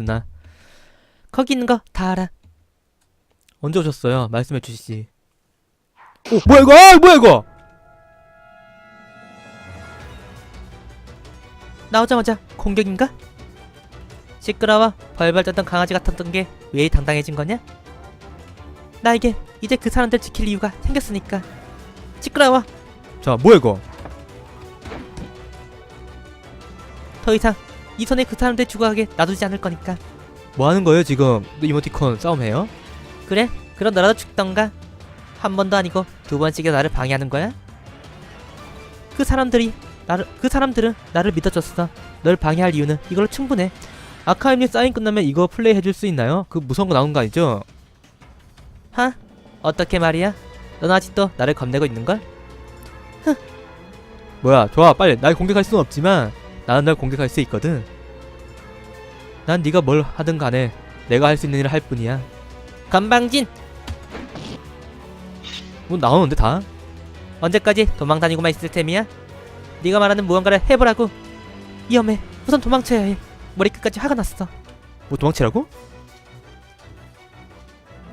누나. 거기 있는 거 다 알아. 언제 오셨어요? 말씀해 주시지. 오, 뭐야 이거? 아, 뭐야 이거? 나오자마자 공격인가? 시끄러워. 벌벌 떨던 강아지 같았던 게 왜 당당해진 거냐? 나에게 이제 그 사람들 지킬 이유가 생겼으니까. 시끄러워. 자, 뭐야 이거? 더 이상 이 손에 그 사람들 죽어가게 놔두지 않을 거니까. 뭐 하는 거예요 지금? 이모티콘 싸움해요? 그래? 그럼 너라도 죽던가. 한 번도 아니고 두 번씩이나 나를 방해하는 거야? 그 사람들이 나를 그 사람들은 나를 믿어줬어. 널 방해할 이유는 이걸로 충분해. 아카임님 사인 끝나면 이거 플레이 해줄 수 있나요? 그 무서운 거 나온 거 아니죠? 하? 어떻게 말이야? 넌 아직도 나를 겁내고 있는걸? 흥. 뭐야 좋아 빨리 날 공격할 수는 없지만 나는 널 공격할 수 있거든 난 네가 뭘 하든 간에 내가 할 수 있는 일을 할 뿐이야 건방진 뭐 나오는데 다? 언제까지 도망 다니고만 있을 셈이야? 네가 말하는 무언가를 해보라고 위험해 우선 도망쳐야 해 머리끝까지 화가 났어 뭐 도망치라고?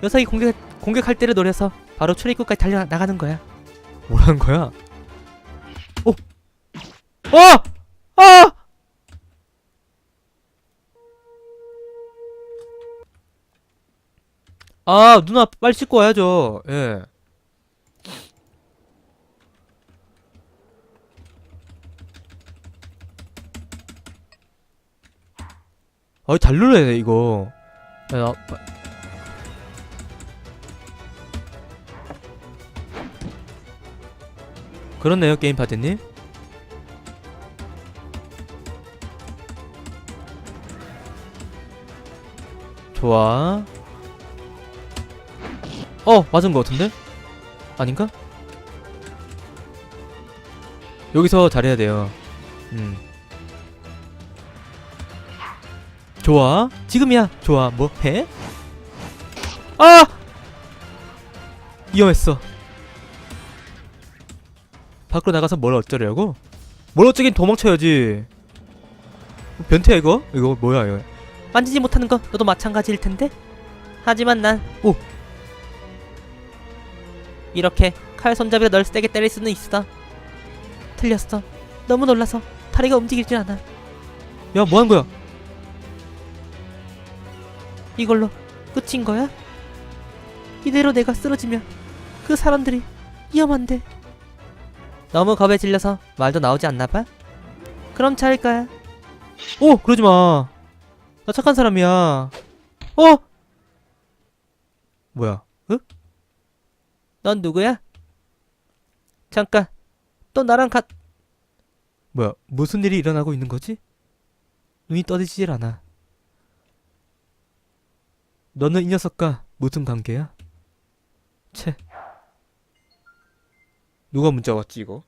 녀석이 공격, 공격할 때를 노려서 바로 출입구까지 달려나가는 거야 뭐라는 거야? 오! 어! 아! 아 누나 빨리 씻고 와야죠. 예. 어이 잘 눌러야 돼 이거. 야, 나, 빠- 그렇네요 게임 파트님 좋아 어 맞은 거 같은데? 아닌가? 여기서 잘해야 돼요 음 좋아 지금이야 좋아 뭐 해? 아! 위험했어 밖으로 나가서 뭘 어쩌려고? 뭘 어쩌긴 도망쳐야지 변태야 이거? 이거 뭐야 이거 만지지 못하는 거 너도 마찬가지일 텐데 하지만 난 오! 이렇게 칼 손잡이로 널 세게 때릴 수는 있어 틀렸어 너무 놀라서 다리가 움직이질 않아 야 뭐하는 거야 이걸로 끝인 거야? 이대로 내가 쓰러지면 그 사람들이 위험한데 너무 겁에 질려서 말도 나오지 않나 봐? 그럼 잘 거야 오 그러지 마. 나 착한 사람이야. 어? 뭐야? 응? 넌 누구야? 잠깐. 또 나랑 같. 뭐야? 무슨 일이 일어나고 있는 거지? 눈이 떠지질 않아. 너는 이 녀석과 무슨 관계야? 채. 누가 문자 왔지 이거?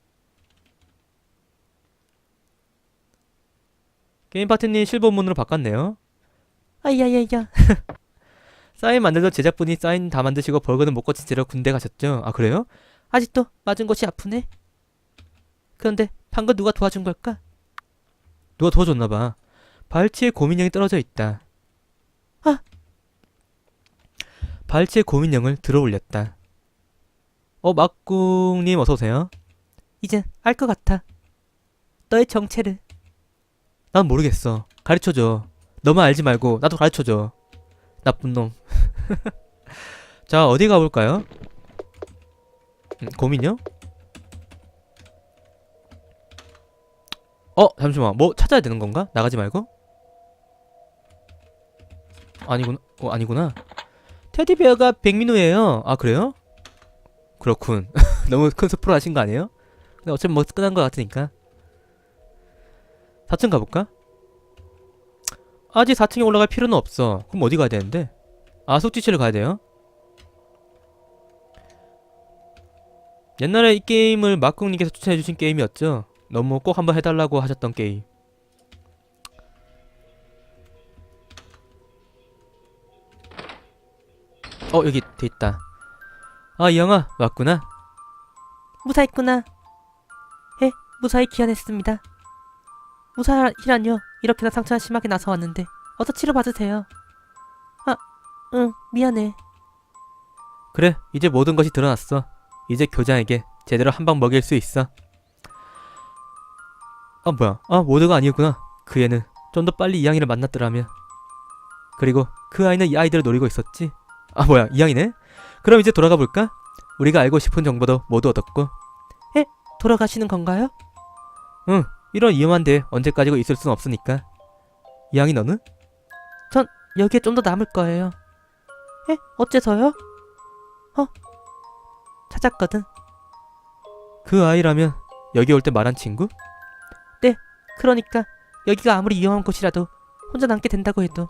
게임 파트님 실버 문으로 바꿨네요. 아야야야. 사인 만들던 제작분이 사인 다 만드시고 벌거는 못 고친 채로 군대 가셨죠? 아 그래요? 아직도 맞은 곳이 아프네. 그런데 방금 누가 도와준 걸까? 누가 도와줬나봐. 발치에 고민형이 떨어져 있다. 아! 발치에 고민형을 들어 올렸다. 어, 막궁님 어서오세요. 이젠 알 것 같아. 너의 정체를. 난 모르겠어. 가르쳐줘. 너만 알지 말고 나도 가르쳐줘. 나쁜 놈. 자, 어디 가볼까요? 음, 고민요? 어, 잠시만. 뭐 찾아야 되는 건가? 나가지 말고? 아니구나. 어, 아니구나. 테디베어가 백민호예요. 아, 그래요? 그렇군. 너무 큰 스프로 하신 거 아니에요? 근데 어차피 뭐 끝난 거 같으니까. 4층 가볼까? 아직 4층에 올라갈 필요는 없어. 그럼 어디 가야 되는데? 아, 속지치를 가야 돼요? 옛날에 이 게임을 막국님께서 추천해주신 게임이었죠? 너무 꼭 한번 해달라고 하셨던 게임. 어, 여기 돼 있다. 아, 이 영화 왔구나. 무사했구나. 예, 무사히 귀환했습니다. 무사히란요. 이렇게나 상처가 심하게 나서 왔는데 어서 치료받으세요. 아, 응, 미안해. 그래, 이제 모든 것이 드러났어. 이제 교장에게 제대로 한 방 먹일 수 있어. 아, 뭐야. 아, 모두가 아니었구나. 그 애는 좀 더 빨리 이양이를 만났더라면. 그리고 그 아이는 이 아이들을 노리고 있었지. 아, 뭐야. 이양이네? 그럼 이제 돌아가 볼까? 우리가 알고 싶은 정보도 모두 얻었고. 에? 돌아가시는 건가요? 응. 이런 위험한 데 언제까지고 있을 순 없으니까. 이양이 너는? 전 여기에 좀 더 남을 거예요. 에? 어째서요? 어? 찾았거든. 그 아이라면 여기 올 때 말한 친구? 네. 그러니까 여기가 아무리 위험한 곳이라도 혼자 남게 된다고 해도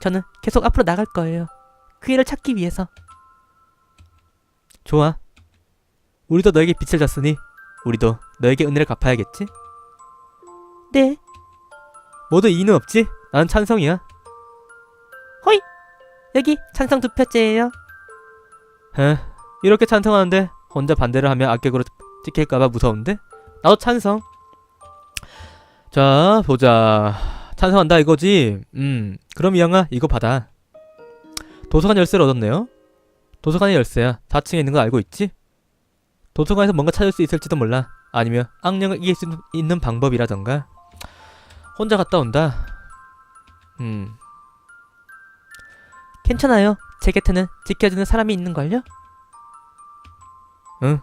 저는 계속 앞으로 나갈 거예요. 그 애를 찾기 위해서. 좋아. 우리도 너에게 빛을 줬으니 우리도 너에게 은혜를 갚아야겠지? 네. 모두 이의는 없지? 나는 찬성이야. 호이! 여기 찬성 두 표째예요. 에, 이렇게 찬성하는데 혼자 반대를 하면 악격으로 찍힐까봐 무서운데? 나도 찬성. 자, 보자. 찬성한다 이거지? 음, 그럼 이양아 이거 받아. 도서관 열쇠를 얻었네요. 도서관의 열쇠야. 4층에 있는 거 알고 있지? 도서관에서 뭔가 찾을 수 있을지도 몰라. 아니면 악령을 이길 수 있는 방법이라던가. 혼자 갔다 온다. 음. 괜찮아요. 제 곁에는 지켜주는 사람이 있는걸요? 응.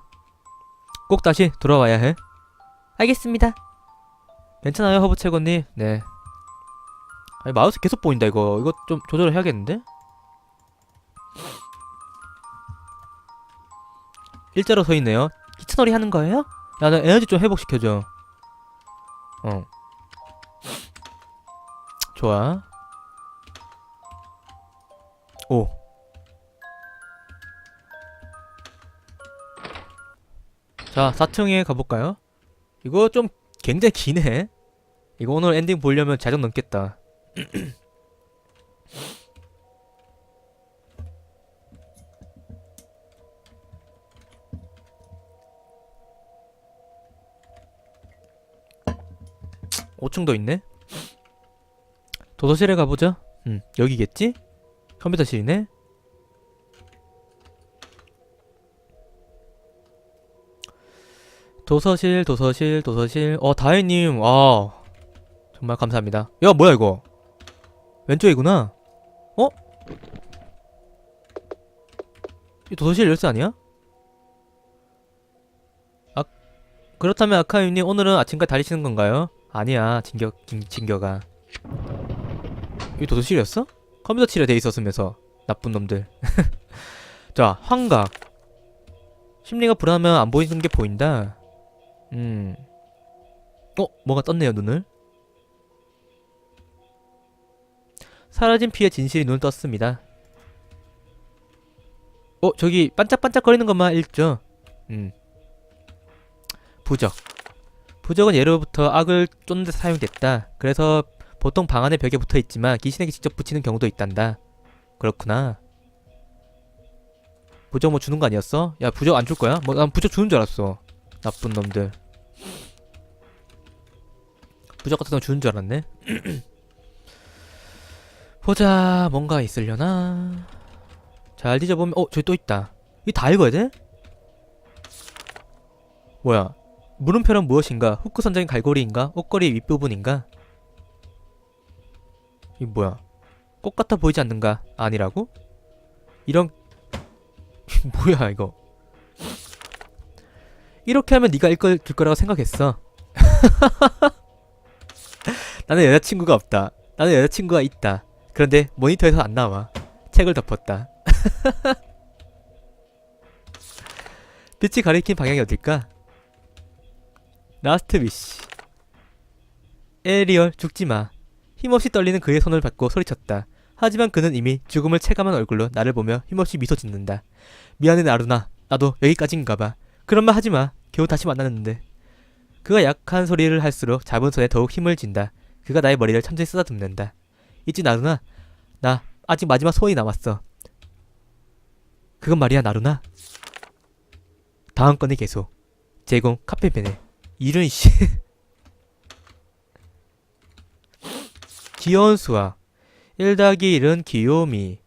꼭 다시 돌아와야 해. 알겠습니다. 괜찮아요, 허브 채권님. 네. 아니, 마우스 계속 보인다, 이거. 이거 좀 조절을 해야겠는데? 일자로 서 있네요. 기차놀이 하는 거예요? 야, 나 에너지 좀 회복시켜줘. 어. 좋아. 오. 자, 4층에 가볼까요? 이거 좀 굉장히 기네. 이거 오늘 엔딩 보려면 자정 넘겠다. 오층도 있네. 도서실에 가보자. 음, 여기겠지? 컴퓨터실이네. 도서실, 도서실, 도서실. 어, 다혜님, 아, 정말 감사합니다. 야, 뭐야 이거? 왼쪽이구나. 어? 이 도서실 열쇠 아니야? 아, 그렇다면 아카이님 오늘은 아침까지 다니시는 건가요? 아니야, 진겨, 진, 진겨가. 이 도서실이었어? 컴퓨터실에 돼 있었으면서 나쁜 놈들. 자, 환각. 심리가 불안하면 안 보이는 게 보인다. 음. 어, 뭐가 떴네요, 눈을. 사라진 피의 진실이 눈을 떴습니다. 어, 저기 반짝반짝거리는 것만 읽죠. 음. 부적. 부적은 예로부터 악을 쫓는 데 사용됐다. 그래서 보통 방 안에 벽에 붙어 있지만 귀신에게 직접 붙이는 경우도 있단다. 그렇구나. 부적 뭐 주는 거 아니었어? 야, 부적 안 줄 거야? 뭐, 난 부적 주는 줄 알았어. 나쁜 놈들. 부적 같은 거 주는 줄 알았네. 보자, 뭔가 있으려나? 잘 뒤져보면, 어, 저기 또 있다. 이 다 읽어야 돼? 뭐야? 물음표는 무엇인가? 후크 선장의 갈고리인가? 옷걸이 윗부분인가? 이 뭐야? 꽃 같아 보이지 않는가? 아니라고? 이런 뭐야 이거? 이렇게 하면 네가 읽을 줄 거라고 생각했어. 나는 여자친구가 없다. 나는 여자친구가 있다. 그런데 모니터에서 안 나와. 책을 덮었다. 빛이 가리킨 방향이 어딜까? 라스트 위시. 에리얼 죽지 마. 힘없이 떨리는 그의 손을 받고 소리쳤다. 하지만 그는 이미 죽음을 체감한 얼굴로 나를 보며 힘없이 미소 짓는다. 미안해 나루나. 나도 여기까지인가 봐. 그런 말 하지 마. 겨우 다시 만났는데. 그가 약한 소리를 할수록 잡은 손에 더욱 힘을 진다. 그가 나의 머리를 천천히 쓰다듬는다. 있지 나루나. 나 아직 마지막 소원이 남았어. 그건 말이야 나루나. 다음 건이 계속. 제공 카페 베네. 이런 씨. 귀여운 수학 1 더하기 1은 귀요미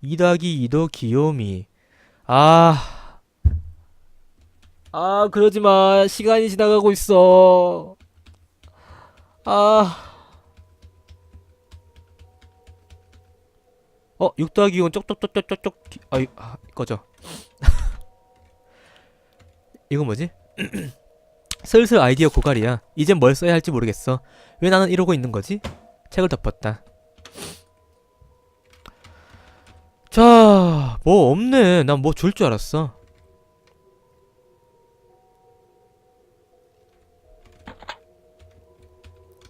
2 더하기 2도 귀요미. 아... 아 그러지마. 시간이 지나가고 있어. 아... 어, 6 더하기 6은 쪽쪽쪽쪽쪽. 아이, 아, 꺼져. 이건 뭐지? 슬슬 아이디어 고갈이야 이젠 뭘 써야 할지 모르겠어 왜 나는 이러고 있는 거지? 책을 덮었다 자, 뭐 없네. 난 뭐 줄 줄 알았어.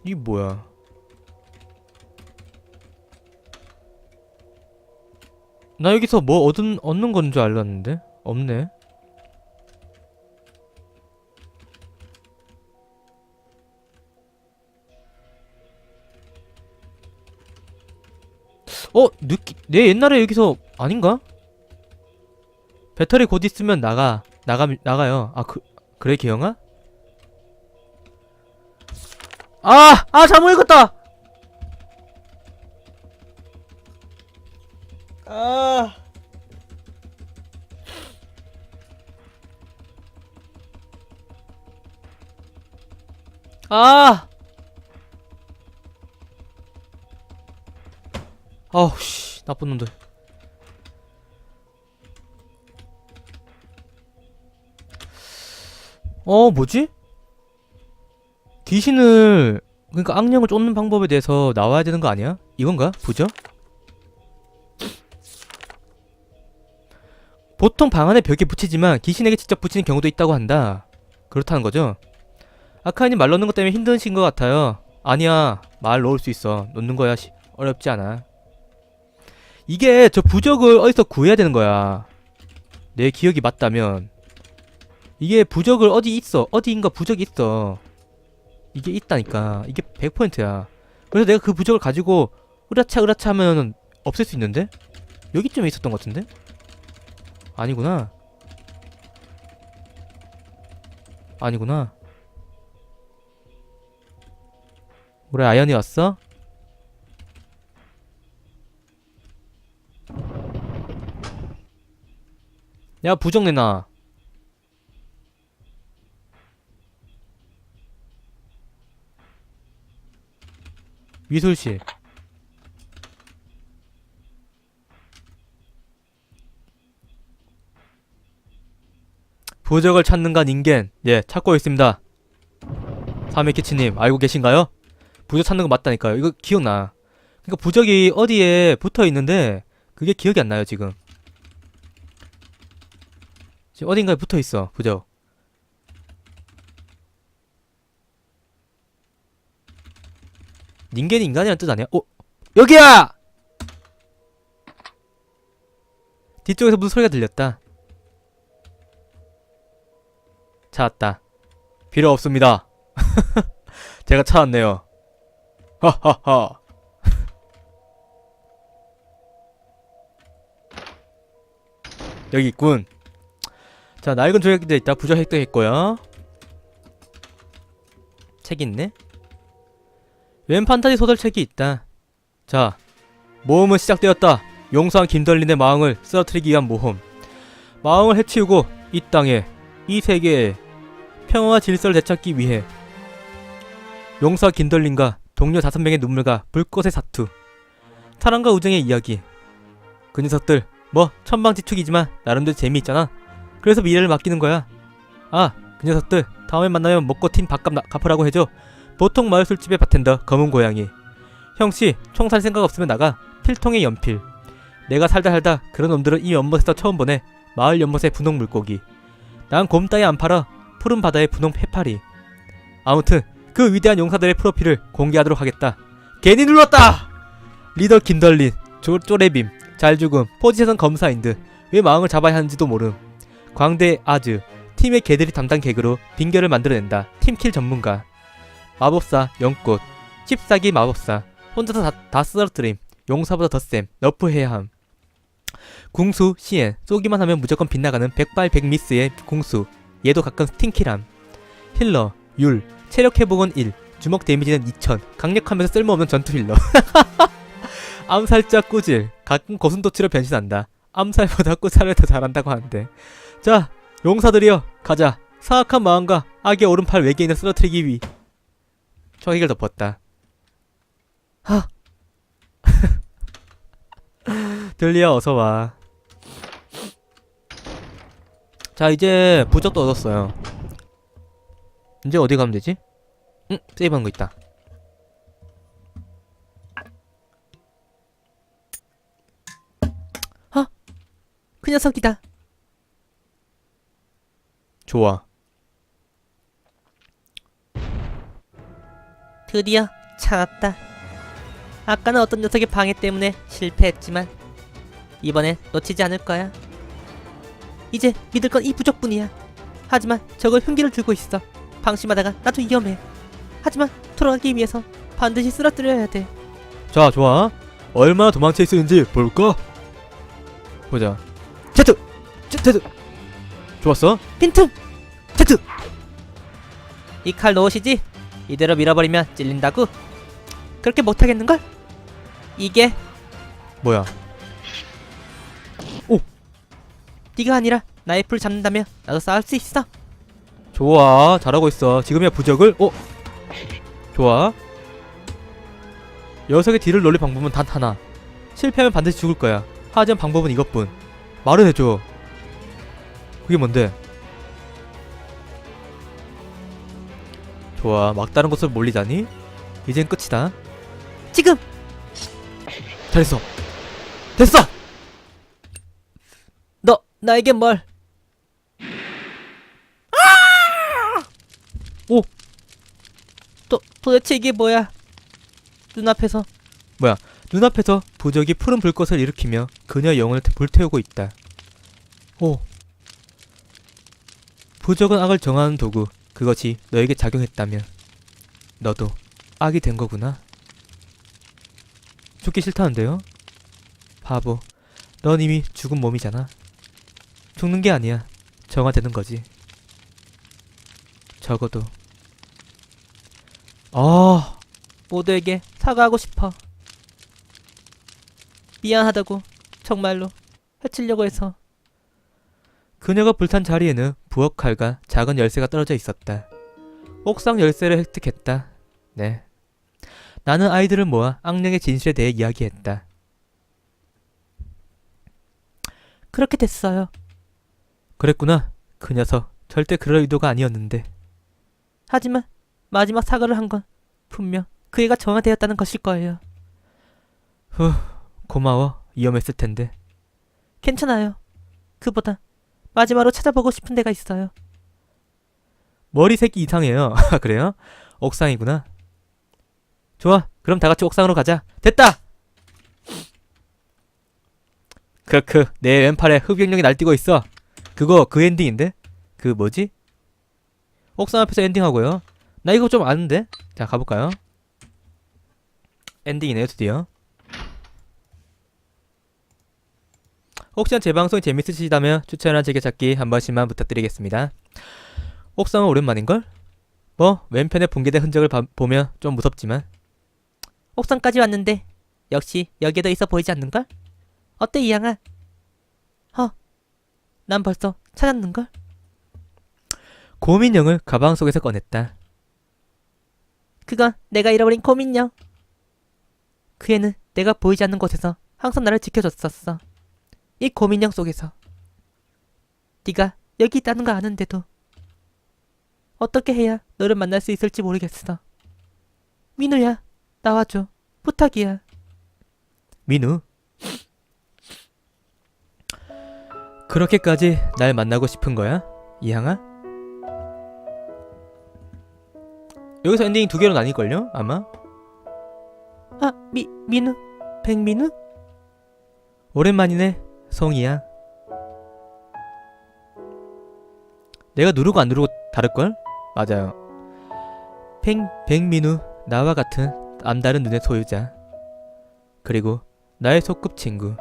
이 뭐야? 나 여기서 뭐 얻은 얻는 건 줄 알았는데 없네. 어, 느끼, 내 옛날에 여기서 아닌가? 배터리 곧 있으면 나가, 나가, 나가요. 아, 그, 그래, 기영아? 아! 아, 잘못 읽었다! 아. 아! 아우 씨 나쁜 놈들 어 뭐지? 귀신을 그러니까 악령을 쫓는 방법에 대해서 나와야 되는 거 아니야? 이건가? 보죠? 보통 방 안에 벽에 붙이지만 귀신에게 직접 붙이는 경우도 있다고 한다 그렇다는 거죠? 아카이님 말 넣는 것 때문에 힘드신 것 같아요 아니야 말 넣을 수 있어 놓는 거야 시- 어렵지 않아 이게 저 부적을 어디서 구해야 되는 거야. 내 기억이 맞다면 이게 부적을 어디 있어. 어디인가 부적이 있어. 이게 있다니까. 이게 100%야. 그래서 내가 그 부적을 가지고 으라차 으라차 하면 없앨 수 있는데? 여기쯤에 있었던 것 같은데? 아니구나. 아니구나. 그래 아연이 왔어? 야 부적 내놔. 미술실. 부적을 찾는 간 인간 예 찾고 있습니다. 사메키치님 알고 계신가요? 부적 찾는 거 맞다니까요. 이거 기억나. 그러니까 부적이 어디에 붙어 있는데 그게 기억이 안 나요 지금 지금 어딘가에 붙어 있어. 부적. 닌겐이 인간이란 뜻 아니야? 어? 여기야! 뒤쪽에서 무슨 소리가 들렸다. 찾았다. 필요 없습니다. 제가 찾았네요. 하하하. 여기 있군. 자, 낡은 조약기도 있다. 부적 획득했고요. 책 있네. 웬 판타지 소설책이 있다. 자, 모험은 시작되었다. 용서한 김덜린의 마음을 쓰러뜨리기 위한 모험. 마음을 해치우고 이 땅에, 이 세계에 평화와 질서를 되찾기 위해 용사 김덜린과 동료 다섯 명의 눈물과 불꽃의 사투. 사랑과 우정의 이야기. 그 녀석들 뭐 천방지축이지만 나름대로 재미있잖아. 그래서 미래를 맡기는 거야. 아, 그 녀석들 다음에 만나면 먹고 튄 밥값 나- 갚으라고 해줘. 보통 마을 술집의 바텐더 검은 고양이. 형씨, 총 살 생각 없으면 나가. 필통의 연필. 내가 살다 살다 그런 놈들은 이 연못에서 처음 보네. 마을 연못의 분홍 물고기. 난 곰 따위 안 팔아. 푸른 바다의 분홍 해파리. 아무튼 그 위대한 용사들의 프로필을 공개하도록 하겠다. 괜히 눌렀다. 리더 김덜린, 쪼, 쪼레빔, 잘 죽음, 포지션 검사인 듯. 왜 마음을 잡아야 하는지도 모름. 광대 아즈 팀의 개들이 담당 개그로 빙결을 만들어낸다. 팀킬 전문가. 마법사 영꽃. 칩사기 마법사. 혼자서 다, 다 쓰러뜨림. 용사보다 더쌤. 너프해야 함. 궁수 시엔. 쏘기만 하면 무조건 빗나가는 백발 백미스의 궁수. 얘도 가끔 스팅킬함. 힐러 율. 체력 회복은 1 주먹 데미지는 2000 강력하면서 쓸모없는 전투 힐러. 암살자 꾸질. 가끔 고슴도치로 변신한다. 암살보다 꾸살을 더 잘한다고 하는데 자 용사들이여 가자. 사악한 마음과 악의 오른팔 외계인을 쓰러뜨리기 위. 초기를 덮었다. 하. 들리야 어서와. 자 이제 부적도 얻었어요. 이제 어디 가면 되지? 응 세이브한 거 있다. 아! 그 녀석이다 좋아. 드디어 찾았다. 아까는 어떤 녀석의 방해 때문에 실패했지만 이번엔 놓치지 않을 거야. 이제 믿을 건 이 부적뿐이야. 하지만 저걸 흉기를 들고 있어. 방심하다가 나도 위험해. 하지만 돌아가기 위해서 반드시 쓰러뜨려야 돼 자 좋아. 얼마나 도망칠 수 있는지 볼까? 보자. 제트! 제, 제트! 좋았어 빈틈! 제트! 이칼 놓으시지? 이대로 밀어버리면 찔린다고? 그렇게 못하겠는걸? 이게 뭐야 오! 네가 아니라 풀 잡는다면 나도 싸울 수 있어 좋아 잘하고 있어 지금이야 부적을 어? 좋아 녀석의 뒤를 놀릴 방법은 단 하나 실패하면 반드시 죽을 거야 하지만 방법은 이것뿐 말은 해줘 그게 뭔데? 좋아 막다른 곳으로 몰리다니 이젠 끝이다 지금 잘했어 됐어 너 나에게 뭘 오! 도, 도대체 이게 뭐야? 눈앞에서 뭐야? 눈앞에서 부적이 푸른 불꽃을 일으키며 그녀 영혼을 불태우고 있다. 오. 부적은 악을 정하는 도구. 그것이 너에게 작용했다면 너도 악이 된 거구나. 죽기 싫다는데요? 바보. 넌 이미 죽은 몸이잖아. 죽는 게 아니야. 정화되는 거지. 적어도 아 모두에게 사과하고 싶어 미안하다고 정말로 해치려고 해서 그녀가 불탄 자리에는 부엌 칼과 작은 열쇠가 떨어져 있었다 옥상 열쇠를 획득했다 네 나는 아이들을 모아 악령의 진실에 대해 이야기했다 그렇게 됐어요 그랬구나 그 녀석 절대 그럴 의도가 아니었는데 하지만 마지막 사과를 한 건 분명 그 애가 정화되었다는 것일 거예요. 후, 고마워. 위험했을 텐데. 괜찮아요. 그보다 마지막으로 찾아보고 싶은 데가 있어요. 머리색이 이상해요. 아, 그래요? 옥상이구나. 좋아. 그럼 다 같이 옥상으로 가자. 됐다. 크크. 내 왼팔에 흡연력이 날뛰고 있어. 그거 그 엔딩인데? 그 뭐지? 옥상 앞에서 엔딩하고요. 나 이거 좀 아는데? 자, 가볼까요? 엔딩이네요, 드디어. 혹시나 제 방송이 재밌으시다면 추천이나 즐겨찾기 한 번씩만 부탁드리겠습니다. 옥상은 오랜만인걸? 뭐, 왼편에 붕괴된 흔적을 봐- 보면 좀 무섭지만. 옥상까지 왔는데, 역시 여기에도 있어 보이지 않는걸? 어때, 이양아? 허, 난 벌써 찾았는걸? 고민형을 가방 속에서 꺼냈다. 그건 내가 잃어버린 고민형. 그 애는 내가 보이지 않는 곳에서 항상 나를 지켜줬었어. 이 고민형 속에서. 네가 여기 있다는 거 아는데도 어떻게 해야 너를 만날 수 있을지 모르겠어. 민우야, 나와줘. 부탁이야. 민우? 그렇게까지 날 만나고 싶은 거야? 이항아? 여기서 엔딩이 두 개로 나뉠걸요? 아마? 아, 미, 민우? 백민우? 오랜만이네, 송이야. 내가 누르고 안 누르고 다를걸? 맞아요. 백, 백민우, 나와 같은 남다른 눈의 소유자. 그리고 나의 소꿉 친구.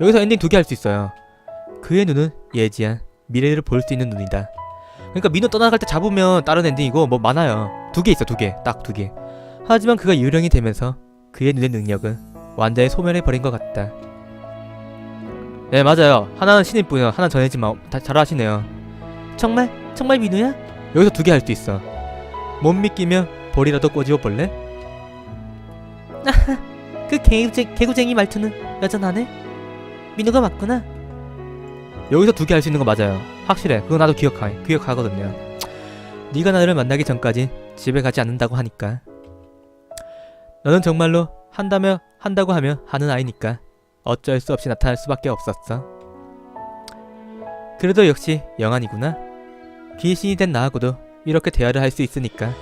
여기서 엔딩 두 개 할 수 있어요. 그의 눈은 예지한 미래를 볼 수 있는 눈이다. 그러니까 민우 떠나갈 때 잡으면 다른 엔딩이고 뭐 많아요. 두 개 있어 두 개 딱 두 개 하지만 그가 유령이 되면서 그의 눈의 능력은 완전히 소멸해버린 것 같다 네 맞아요. 하나는 신입분이요. 하나 전해지만 다 잘하시네요. 정말? 정말 민우야? 여기서 두 개 할 수 있어. 못 믿기면 볼이라도 꼬집어 볼래? 그 개구쟁, 개구쟁이 말투는 여전하네? 민우가 맞구나. 여기서 두 개 할 수 있는 거 맞아요. 확실해. 그거 나도 기억하, 기억하거든요. 네가 나를 만나기 전까지 집에 가지 않는다고 하니까. 너는 정말로 한다며 한다고 하며 하는 아이니까 어쩔 수 없이 나타날 수밖에 없었어 그래도 역시 영환이구나 귀신이 된 나하고도 이렇게 대화를 할 수 있으니까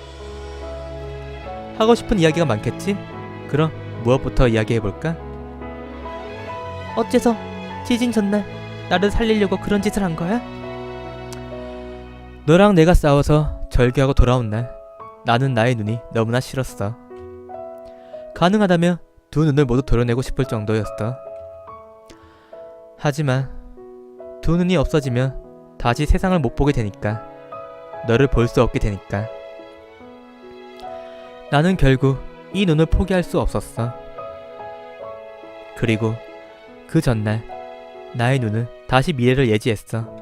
하고 싶은 이야기가 많겠지? 그럼 무엇부터 이야기해볼까? 어째서 지진 전날 나를 살리려고 그런 짓을 한 거야? 너랑 내가 싸워서 절규하고 돌아온 날 나는 나의 눈이 너무나 싫었어. 가능하다면 두 눈을 모두 도려내고 싶을 정도였어. 하지만 두 눈이 없어지면 다시 세상을 못 보게 되니까 너를 볼 수 없게 되니까 나는 결국 이 눈을 포기할 수 없었어. 그리고 그 전날 나의 눈은 다시 미래를 예지했어.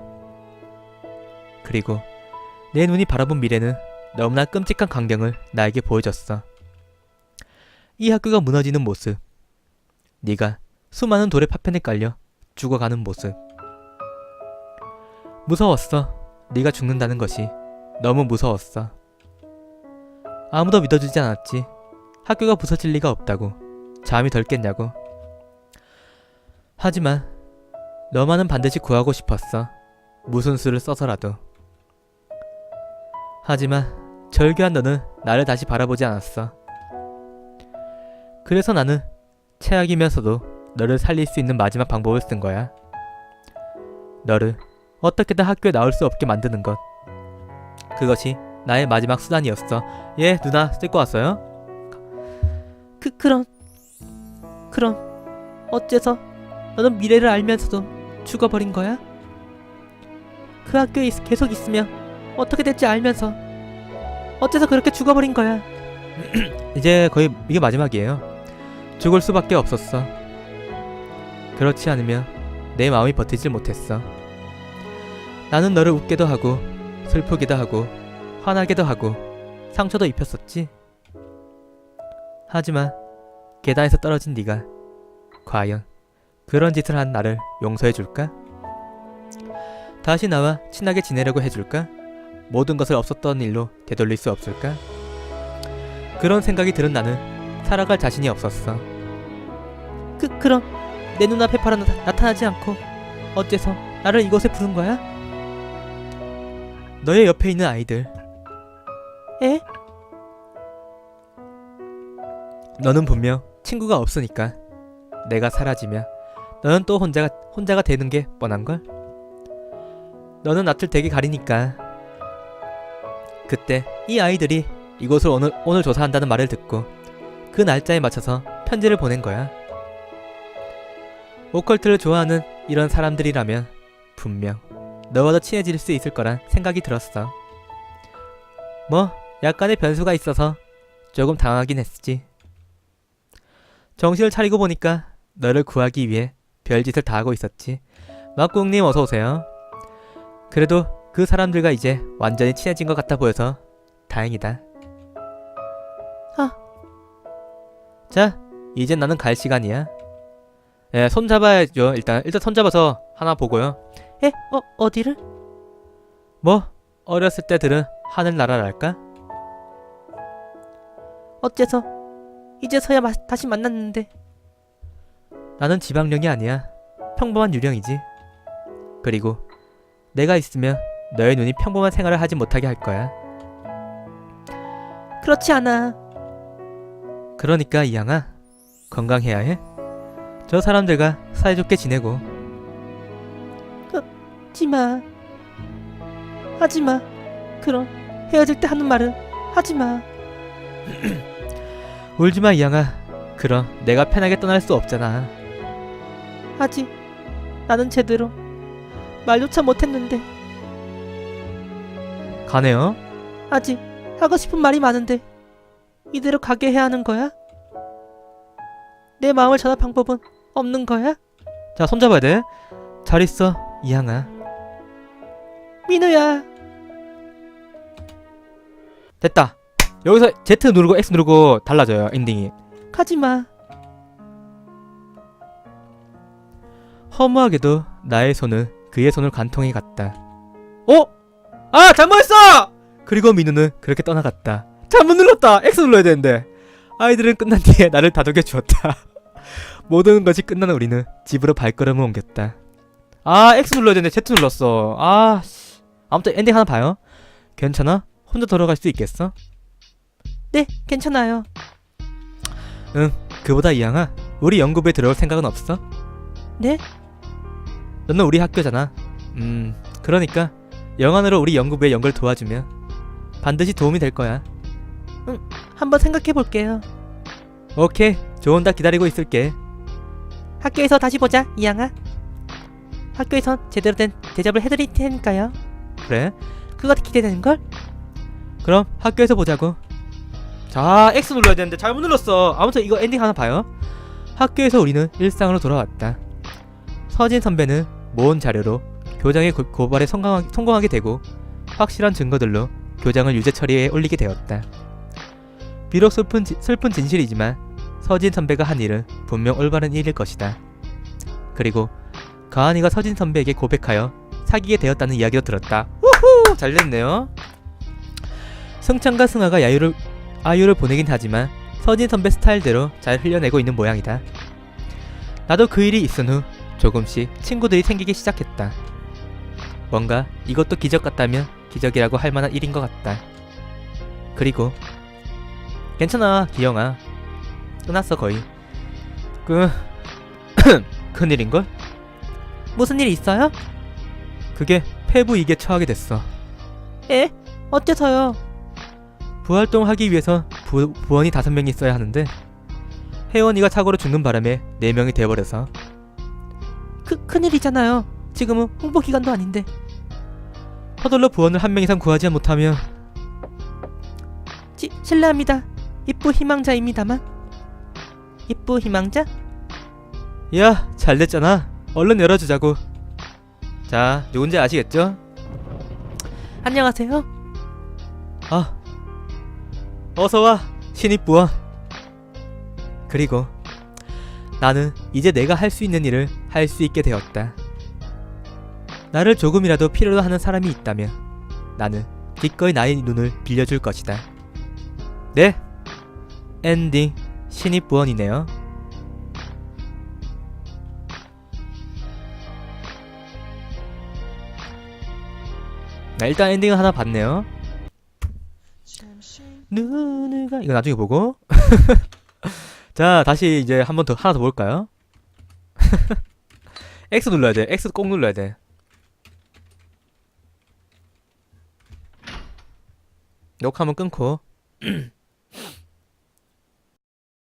그리고 내 눈이 바라본 미래는 너무나 끔찍한 광경을 나에게 보여줬어. 이 학교가 무너지는 모습. 네가 수많은 돌의 파편에 깔려 죽어가는 모습. 무서웠어. 네가 죽는다는 것이 너무 무서웠어. 아무도 믿어주지 않았지. 학교가 부서질 리가 없다고. 잠이 덜 깼냐고. 하지만 너만은 반드시 구하고 싶었어. 무슨 수를 써서라도. 하지만 절규한 너는 나를 다시 바라보지 않았어. 그래서 나는 최악이면서도 너를 살릴 수 있는 마지막 방법을 쓴 거야. 너를 어떻게든 학교에 나올 수 없게 만드는 것. 그것이 나의 마지막 수단이었어. 예, 누나 쓸거 왔어요? 그 그럼 그럼 어째서 너는 미래를 알면서도 죽어버린 거야? 그 학교에 있- 계속 있으면 어떻게 될지 알면서 어째서 그렇게 죽어버린 거야? 이제 거의 이게 마지막이에요. 죽을 수밖에 없었어. 그렇지 않으면 내 마음이 버티질 못했어. 나는 너를 웃게도 하고 슬프기도 하고 화나게도 하고 상처도 입혔었지. 하지만 계단에서 떨어진 네가 과연 그런 짓을 한 나를 용서해 줄까? 다시 나와 친하게 지내려고 해줄까? 모든 것을 없었던 일로 되돌릴 수 없을까? 그런 생각이 들은 나는 살아갈 자신이 없었어. 그 그럼 내 눈앞에 바로 나, 나타나지 않고 어째서 나를 이곳에 부른 거야? 너의 옆에 있는 아이들. 에? 너는 분명 친구가 없으니까 내가 사라지면 너는 또 혼자가 혼자가 되는 게 뻔한 걸. 너는 낯을 되게 가리니까. 그때 이 아이들이 이곳을 오늘 오늘 조사한다는 말을 듣고 그 날짜에 맞춰서 편지를 보낸 거야. 오컬트를 좋아하는 이런 사람들이라면 분명 너와 더 친해질 수 있을 거란 생각이 들었어. 뭐 약간의 변수가 있어서 조금 당하긴 했지. 정신을 차리고 보니까 너를 구하기 위해 별짓을 다 하고 있었지. 막국님 어서 오세요. 그래도 그 사람들과 이제 완전히 친해진 것 같아 보여서 다행이다. 아. 자, 이제 나는 갈 시간이야. 예, 손 잡아야죠. 일단 일단 손 잡아서 하나 보고요. 에? 어 어디를? 뭐 어렸을 때 들은 하늘나라랄까? 어째서 이제서야 마, 다시 만났는데 나는 지방령이 아니야 평범한 유령이지 그리고 내가 있으면 너의 눈이 평범한 생활을 하지 못하게 할 거야 그렇지 않아 그러니까 이양아 건강해야 해 저 사람들과 사이좋게 지내고. 하지마 하지마. 그럼 헤어질 때 하는 말은 하지마. 울지마 이양아. 그럼 내가 편하게 떠날 수 없잖아. 하지. 나는 제대로 말조차 못했는데. 가네요. 아직 하고 싶은 말이 많은데 이대로 가게 해야 하는 거야? 내 마음을 전할 방법은 없는 거야? 자, 손잡아야 돼. 잘 있어, 이양아. 민우야. 됐다. 여기서 Z 누르고 X 누르고 달라져요, 엔딩이. 가지 마. 허무하게도 나의 손은 그의 손을 관통해 갔다. 어? 아, 잘못했어! 그리고 민우는 그렇게 떠나갔다. 잘못 눌렀다. X 눌러야 되는데. 아이들은 끝난 뒤에 나를 다독여 주었다. 모든 것이 끝난 우리는 집으로 발걸음을 옮겼다. 아, X 눌러야 되는데 Z 눌렀어. 아, 씨. 아무튼 엔딩 하나 봐요. 괜찮아? 혼자 돌아갈 수 있겠어? 네, 괜찮아요. 응, 그보다 이양아, 우리 연구부에 들어올 생각은 없어? 네? 너는 우리 학교잖아. 음, 그러니까 영안으로 우리 연구부의 연구를 도와주면 반드시 도움이 될 거야. 응, 한번 생각해 볼게요. 오케이, 좋은 답 기다리고 있을게. 학교에서 다시 보자, 이양아. 학교에선 제대로 된 대접을 해드릴 테니까요. 그래? 그거 기대되는 걸? 그럼 학교에서 보자고. 자, X 눌러야 되는데 잘못 눌렀어. 아무튼 이거 엔딩 하나 봐요. 학교에서 우리는 일상으로 돌아왔다. 서진 선배는 모은 자료로 교장의 고, 고발에 성공하, 성공하 게 되고 확실한 증거들로 교장을 유죄 처리에 올리게 되었다. 비록 슬픈, 지- 슬픈 진실이지만 서진 선배가 한 일은 분명 올바른 일일 것이다. 그리고 가은이가 서진 선배에게 고백하여 사귀게 되었다는 이야기도 들었다. 우후! 잘 됐네요. 승찬과 승아가 야유를, 아유를 보내긴 하지만 서진 선배 스타일대로 잘 흘려내고 있는 모양이다. 나도 그 일이 있은 후 조금씩 친구들이 생기기 시작했다. 뭔가 이것도 기적 같다면 기적이라고 할 만한 일인 것 같다. 그리고 괜찮아 기영아 끝났어 거의 그 큰일인걸? 무슨 일 있어요? 그게 폐부 이게 처하게 됐어 에? 어째서요? 부활동하기 위해서 부, 부원이 다섯 명이 있어야 하는데 혜원이가 사고로 죽는 바람에 네 명이 돼버려서 그 큰일이잖아요 지금은 홍보 기간도 아닌데 서둘러 부원을 한 명 이상 구하지 못하면 지, 실례합니다 입부 희망자입니다만 입부 희망자? 야 잘 됐잖아. 얼른 열어주자고. 자 누군지 아시겠죠? 안녕하세요. 아 어서 와 신입 부원. 그리고 나는 이제 내가 할 수 있는 일을 할 수 있게 되었다. 나를 조금이라도 필요로 하는 사람이 있다면 나는 기꺼이 나의 눈을 빌려줄 것이다. 네 엔딩 신입 부원이네요. 나 일단 엔딩을 하나 봤네요. 누누가 이거 나중에 보고. 자 다시 이제 한 번 더 하나 더 볼까요? X 눌러야 돼. X 꼭 눌러야 돼. 녹화하면 끊고.